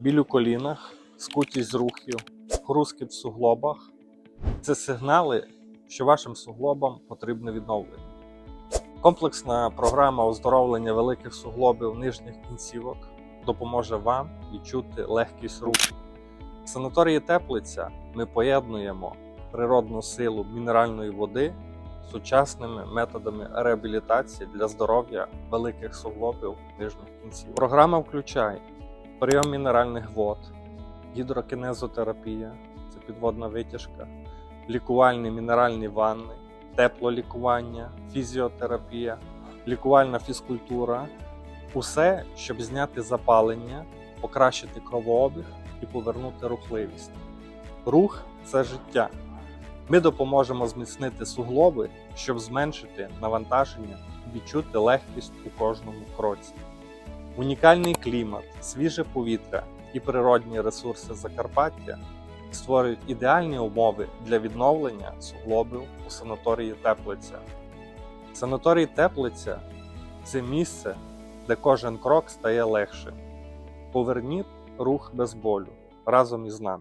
біль у колінах, скутість рухів, хрускіт в суглобах це сигнали, що вашим суглобам потрібне відновлення. Комплексна програма оздоровлення великих суглобів нижніх кінцівок допоможе вам відчути легкість руху. В санаторії Теплиця ми поєднуємо природну силу мінеральної води з сучасними методами реабілітації для здоров'я великих суглобів нижніх кінців. Програма включає прийом мінеральних вод, гідрокінезотерапія це підводна витяжка, лікувальні мінеральні ванни, теплолікування, фізіотерапія, лікувальна фізкультура усе, щоб зняти запалення, покращити кровообіг і повернути рухливість. Рух це життя. Ми допоможемо зміцнити суглоби, щоб зменшити навантаження і відчути легкість у кожному кроці. Унікальний клімат, свіже повітря і природні ресурси Закарпаття створюють ідеальні умови для відновлення суглобів у санаторії Теплиця. Санаторій Теплиця це місце, де кожен крок стає легшим. Поверніть рух без болю разом із нами.